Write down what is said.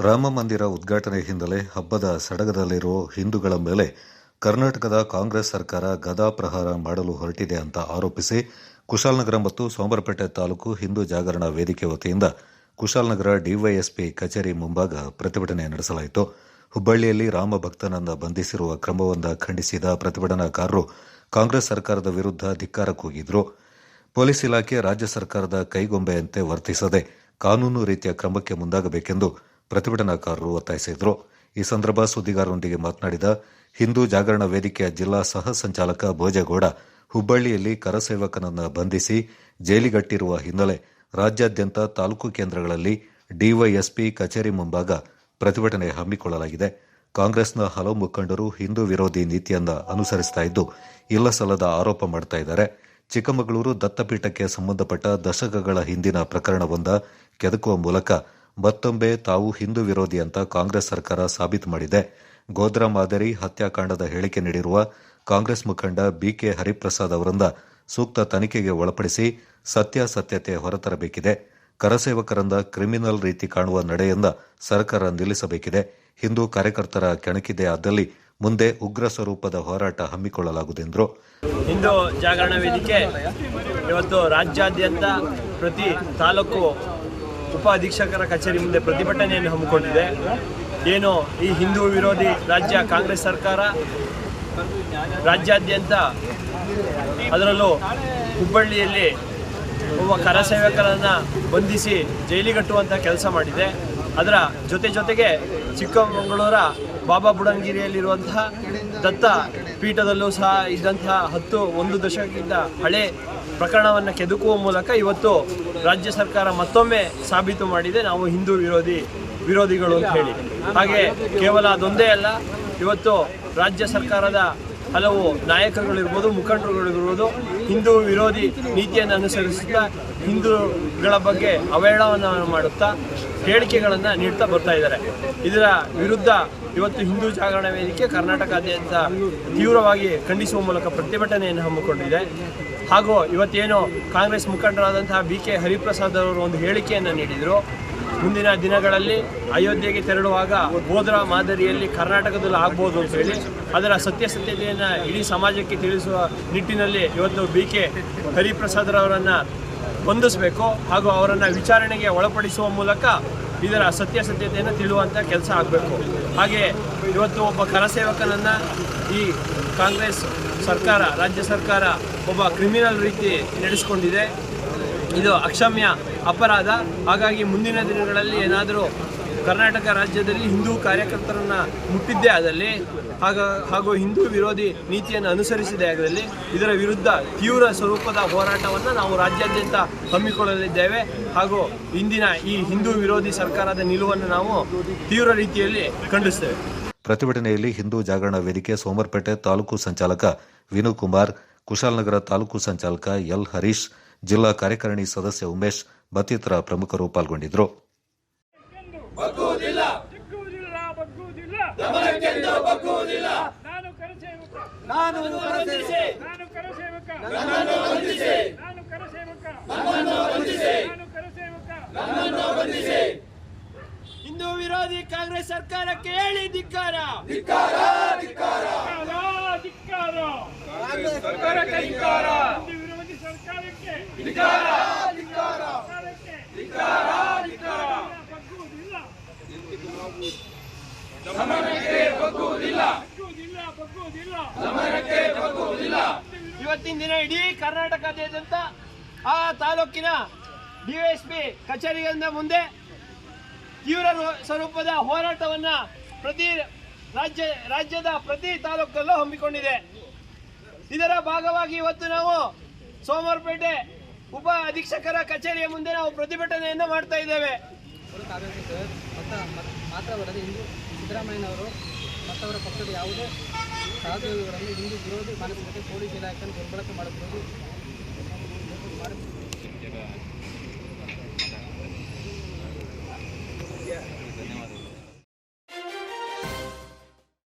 ರಾಮ ಮಂದಿರ ಉದ್ಘಾಟನೆ ಹಿನ್ನೆಲೆ ಹಬ್ಬದ ಸಡಗರದಲ್ಲಿರುವ ಹಿಂದೂಗಳ ಮೇಲೆ ಕರ್ನಾಟಕದ ಕಾಂಗ್ರೆಸ್ ಸರ್ಕಾರ ಗದಾ ಪ್ರಹಾರ ಮಾಡಲು ಹೊರಟಿದೆ ಅಂತ ಆರೋಪಿಸಿ ಕುಶಾಲನಗರ ಮತ್ತು ಸೋಮರಪೇಟೆ ತಾಲೂಕು ಹಿಂದೂ ಜಾಗರಣ ವೇದಿಕೆ ವತಿಯಿಂದ ಕುಶಾಲನಗರ ಡಿವೈಎಸ್ಪಿ ಕಚೇರಿ ಮುಂಭಾಗ ಪ್ರತಿಭಟನೆ ನಡೆಸಲಾಯಿತು. ಹುಬ್ಬಳ್ಳಿಯಲ್ಲಿ ರಾಮ ಭಕ್ತನನ್ನ ಬಂಧಿಸಿರುವ ಕ್ರಮವನ್ನ ಖಂಡಿಸಿದ ಪ್ರತಿಭಟನಾಕಾರರು ಕಾಂಗ್ರೆಸ್ ಸರ್ಕಾರದ ವಿರುದ್ಧ ಧಿಕ್ಕಾರ ಕೂಗಿದ್ರು. ಪೊಲೀಸ್ ಇಲಾಖೆ ರಾಜ್ಯ ಸರ್ಕಾರದ ಕೈಗೊಂಬೆಯಂತೆ ವರ್ತಿಸದೆ ಕಾನೂನು ರೀತಿಯ ಕ್ರಮಕ್ಕೆ ಮುಂದಾಗಬೇಕೆಂದು ಪ್ರತಿಭಟನಾಕಾರರು ಒತ್ತಾಯಿಸಿದರು. ಈ ಸಂದರ್ಭ ಸುದ್ದಿಗಾರರೊಂದಿಗೆ ಮಾತನಾಡಿದ ಹಿಂದೂ ಜಾಗರಣ ವೇದಿಕೆಯ ಜಿಲ್ಲಾ ಸಹ ಸಂಚಾಲಕ ಭೋಜೇಗೌಡ, ಹುಬ್ಬಳ್ಳಿಯಲ್ಲಿ ಕರಸೇವಕನನ್ನು ಬಂಧಿಸಿ ಜೈಲಿಗಟ್ಟಿರುವ ಹಿನ್ನೆಲೆ ರಾಜ್ಯಾದ್ಯಂತ ತಾಲೂಕು ಕೇಂದ್ರಗಳಲ್ಲಿ ಡಿವೈಎಸ್ಪಿ ಕಚೇರಿ ಮುಂಭಾಗ ಪ್ರತಿಭಟನೆ ಹಮ್ಮಿಕೊಳ್ಳಲಾಗಿದೆ. ಕಾಂಗ್ರೆಸ್ನ ಹಲವು ಮುಖಂಡರು ಹಿಂದೂ ವಿರೋಧಿ ನೀತಿಯನ್ನ ಅನುಸರಿಸ್ತಾ ಇದ್ದು, ಇಲ್ಲಸಲ್ಲದ ಆರೋಪ ಮಾಡ್ತಾ ಇದ್ದಾರೆ. ಚಿಕ್ಕಮಗಳೂರು ದತ್ತಪೀಠಕ್ಕೆ ಸಂಬಂಧಪಟ್ಟ ದಶಕಗಳ ಹಿಂದಿನ ಪ್ರಕರಣವೊಂದ ಕೆದಕುವ ಮೂಲಕ ಮತ್ತೊಮ್ಮೆ ತಾವು ಹಿಂದೂ ವಿರೋಧಿ ಅಂತ ಕಾಂಗ್ರೆಸ್ ಸರ್ಕಾರ ಸಾಬೀತು ಮಾಡಿದೆ. ಗೋದ್ರಾ ಮಾದರಿ ಹತ್ಯಾಕಾಂಡದ ಹೇಳಿಕೆ ನೀಡಿರುವ ಕಾಂಗ್ರೆಸ್ ಮುಖಂಡ ಬಿಕೆ ಹರಿಪ್ರಸಾದ್ ಅವರಿಂದ ಸೂಕ್ತ ತನಿಖೆಗೆ ಒಳಪಡಿಸಿ ಸತ್ಯಾಸತ್ಯತೆ ಹೊರತರಬೇಕಿದೆ. ಕರಸೇವಕರಿಂದ ಕ್ರಿಮಿನಲ್ ರೀತಿ ಕಾಣುವ ನಡೆಯನ್ನ ಸರ್ಕಾರ ನಿಲ್ಲಿಸಬೇಕಿದೆ. ಹಿಂದೂ ಕಾರ್ಯಕರ್ತರ ಕೆಣಕಿದೆ ಆದಲ್ಲಿ ಮುಂದೆ ಉಗ್ರ ಸ್ವರೂಪದ ಹೋರಾಟ ಹಮ್ಮಿಕೊಳ್ಳಲಾಗುವುದೆಂದರು ಹಿಂದೂ ಜಾಗರಣ ವೇದಿಕೆ ಇವತ್ತು ರಾಜ್ಯಾದ್ಯಂತ ಪ್ರತಿ ತಾಲೂಕು ಉಪ ಅಧೀಕ್ಷಕರ ಕಚೇರಿ ಮುಂದೆ ಪ್ರತಿಭಟನೆಯನ್ನು ಹಮ್ಮಿಕೊಂಡಿದೆ. ಏನು ಈ ಹಿಂದೂ ವಿರೋಧಿ ರಾಜ್ಯ ಕಾಂಗ್ರೆಸ್ ಸರ್ಕಾರ ರಾಜ್ಯಾದ್ಯಂತ ಅದರಲ್ಲೂ ಹುಬ್ಬಳ್ಳಿಯಲ್ಲಿ ಒಬ್ಬ ಕರಸೇವಕರನ್ನು ಬಂಧಿಸಿ ಜೈಲಿಗಟ್ಟುವಂಥ ಕೆಲಸ ಮಾಡಿದೆ. ಅದರ ಜೊತೆ ಜೊತೆಗೆ ಚಿಕ್ಕಮಗಳೂರ ಬಾಬಾ ಬುಡನ್ಗಿರಿಯಲ್ಲಿರುವಂತಹ ದತ್ತ ಪೀಠದಲ್ಲೂ ಸಹ ಇದ್ದಂತಹ ಹತ್ತು ಒಂದು ದಶಕಕ್ಕಿಂತ ಹಳೆ ಪ್ರಕರಣವನ್ನು ಕೆದಕುವ ಮೂಲಕ ಇವತ್ತು ರಾಜ್ಯ ಸರ್ಕಾರ ಮತ್ತೊಮ್ಮೆ ಸಾಬೀತು ಮಾಡಿದೆ. ನಾವು ಹಿಂದೂ ವಿರೋಧಿ ವಿರೋಧಿಗಳು ಅಂತ ಹೇಳಿ. ಹಾಗೆ ಕೇವಲ ಅದೊಂದೇ ಅಲ್ಲ, ಇವತ್ತು ರಾಜ್ಯ ಸರ್ಕಾರದ ಹಲವು ನಾಯಕರುಗಳಿರ್ಬೋದು, ಮುಖಂಡರುಗಳಿರ್ಬೋದು ಹಿಂದೂ ವಿರೋಧಿ ನೀತಿಯನ್ನು ಅನುಸರಿಸುತ್ತಾ ಹಿಂದೂಗಳ ಬಗ್ಗೆ ಅವಹೇಳನವನ್ನು ಮಾಡುತ್ತಾ ಹೇಳಿಕೆಗಳನ್ನು ನೀಡ್ತಾ ಬರ್ತಾ ಇದ್ದಾರೆ. ಇದರ ವಿರುದ್ಧ ಇವತ್ತು ಹಿಂದೂ ಜಾಗರಣ ವೇದಿಕೆ ಕರ್ನಾಟಕಾದ್ಯಂತ ತೀವ್ರವಾಗಿ ಖಂಡಿಸುವ ಮೂಲಕ ಪ್ರತಿಭಟನೆಯನ್ನು ಹಮ್ಮಿಕೊಂಡಿದೆ. ಹಾಗೂ ಇವತ್ತೇನು ಕಾಂಗ್ರೆಸ್ ಮುಖಂಡರಾದಂತಹ ಬಿ ಕೆ ಹರಿಪ್ರಸಾದ್ ಅವರು ಒಂದು ಹೇಳಿಕೆಯನ್ನು ನೀಡಿದರು. ಮುಂದಿನ ದಿನಗಳಲ್ಲಿ ಅಯೋಧ್ಯೆಗೆ ತೆರಳುವಾಗ ಗೋದ್ರಾ ಮಾದರಿಯಲ್ಲಿ ಕರ್ನಾಟಕದಲ್ಲಿ ಆಗ್ಬೋದು ಅಂತ ಹೇಳಿ ಅದರ ಸತ್ಯಾಸತ್ಯತೆಯನ್ನು ಇಡೀ ಸಮಾಜಕ್ಕೆ ತಿಳಿಸುವ ನಿಟ್ಟಿನಲ್ಲಿ ಇವತ್ತು ಬಿ ಕೆ ಹರಿಪ್ರಸಾದ್ರವರನ್ನು ಬಂಧಿಸಬೇಕು ಹಾಗೂ ಅವರನ್ನು ವಿಚಾರಣೆಗೆ ಒಳಪಡಿಸುವ ಮೂಲಕ ಇದರ ಸತ್ಯಾಸತ್ಯತೆಯನ್ನು ತಿಳುವಂಥ ಕೆಲಸ ಆಗಬೇಕು. ಹಾಗೆ ಇವತ್ತು ಒಬ್ಬ ಕರಸೇವಕನನ್ನು ಈ ಕಾಂಗ್ರೆಸ್ ಸರ್ಕಾರ, ರಾಜ್ಯ ಸರ್ಕಾರ ಒಬ್ಬ ಕ್ರಿಮಿನಲ್ ರೀತಿ ನಡೆಸಿಕೊಂಡಿದೆ. ಇದು ಅಕ್ಷಮ್ಯ ಅಪರಾಧ. ಹಾಗಾಗಿ ಮುಂದಿನ ದಿನಗಳಲ್ಲಿ ಏನಾದರೂ ಕರ್ನಾಟಕ ರಾಜ್ಯದಲ್ಲಿ ಹಿಂದೂ ಕಾರ್ಯಕರ್ತರನ್ನು ಮುಟ್ಟಿದ್ದೇ ಆದಲ್ಲಿ ಹಾಗ ಹಾಗೂ ಹಿಂದೂ ವಿರೋಧಿ ನೀತಿಯನ್ನು ಅನುಸರಿಸಿದ ಜಾಗದಲ್ಲಿ ಇದರ ವಿರುದ್ಧ ತೀವ್ರ ಸ್ವರೂಪದ ಹೋರಾಟವನ್ನು ನಾವು ರಾಜ್ಯಾದ್ಯಂತ ಹಮ್ಮಿಕೊಳ್ಳಲಿದ್ದೇವೆ. ಹಾಗೂ ಇಂದಿನ ಈ ಹಿಂದೂ ವಿರೋಧಿ ಸರ್ಕಾರದ ನಿಲುವನ್ನು ನಾವು ತೀವ್ರ ರೀತಿಯಲ್ಲಿ ಖಂಡಿಸ್ತೇವೆ. ಪ್ರತಿಭಟನೆಯಲ್ಲಿ ಹಿಂದೂ ಜಾಗರಣ ವೇದಿಕೆ ಸೋಮರ್ಪೇಟೆ ತಾಲೂಕು ಸಂಚಾಲಕ ವಿನು ಕುಮಾರ್ ಕುಶಾಲನಗರ ತಾಲೂಕು ಸಂಚಾಲಕ ಎಲ್ ಹರೀಶ್ ಜಿಲ್ಲಾ ಕಾರ್ಯಕಾರಿಣಿ ಸದಸ್ಯ ಉಮೇಶ್ ಮತ್ತಿತರ ಪ್ರಮುಖರು ಪಾಲ್ಗೊಂಡಿದ್ದರು. ಬಗ್ಗುವುದಿಲ್ಲ ನಾನು ಕರಸೇವಕ. ನಾನು ಕರಸೇವಕ. ನಾನು ನನ್ನನ್ನು ವಂದಿಸಿ. ನಾನು ನನ್ನನ್ನು ನಾನು ನನ್ನನ್ನು ಹಿಂದೂ ವಿರೋಧಿ ಕಾಂಗ್ರೆಸ್ ಸರ್ಕಾರಕ್ಕೆ ಹೇಳಿ ಧಿಕ್ಕಾರ. ಧಿಕ್ಕಾರ ಧಿಕ್ಕಾರ. ಧಿಕ್ಕಾರ ಸರ್ಕಾರಕ್ಕೆ ಧಿಕ್ಕಾರ. ಹಿಂದೂ ವಿರೋಧಿ ಸರ್ಕಾರಕ್ಕೆ ಧಿಕ್ಕಾರ ಧಿಕ್ಕಾರ ಬಗ್ಗುವುದಿಲ್ಲ ದಮನಕ್ಕೆ ಬಗ್ಗುವುದಿಲ್ಲ ಬಗ್ಗುವುದಿಲ್ಲ ಬಗ್ಗುವುದಿಲ್ಲ ದಮನಕ್ಕೆ ಬಗ್ಗುವುದಿಲ್ಲ ಇವತ್ತಿನ ದಿನ ಇಡೀ ಕರ್ನಾಟಕದಾದ್ಯಂತ ಆ ತಾಲೂಕಿನ ಡಿವೈಎಸ್ಪಿ ಕಚೇರಿಯಿಂದ ಮುಂದೆ ತೀವ್ರ ಸ್ವರೂಪದ ಹೋರಾಟವನ್ನ ಪ್ರತಿ ರಾಜ್ಯ ರಾಜ್ಯದ ಪ್ರತಿ ತಾಲೂಕಲ್ಲೂ ಹಮ್ಮಿಕೊಂಡಿದೆ. ಇದರ ಭಾಗವಾಗಿ ಇವತ್ತು ನಾವು ಸೋಮವಾರಪೇಟೆ ಉಪ ಅಧೀಕ್ಷಕರ ಕಚೇರಿಯ ಮುಂದೆ ನಾವು ಪ್ರತಿಭಟನೆಯನ್ನು ಮಾಡ್ತಾ ಇದ್ದೇವೆ. ಮಾತ್ರ ಸಿದ್ದರಾಮಯ್ಯನವರು ಮತ್ತವರ ಪಕ್ಷದ ಯಾವುದೇ ಸಹೋದ್ಯೋಗಿಗಳನ್ನು ಹಿಂದೂ ವಿರೋಧಿ ಮಾನಸಿಕತೆ ಪೊಲೀಸ್ ಇಲಾಖೆಯನ್ನು ದುರ್ಬಳಕೆ ಮಾಡುತ್ತಿರುವುದು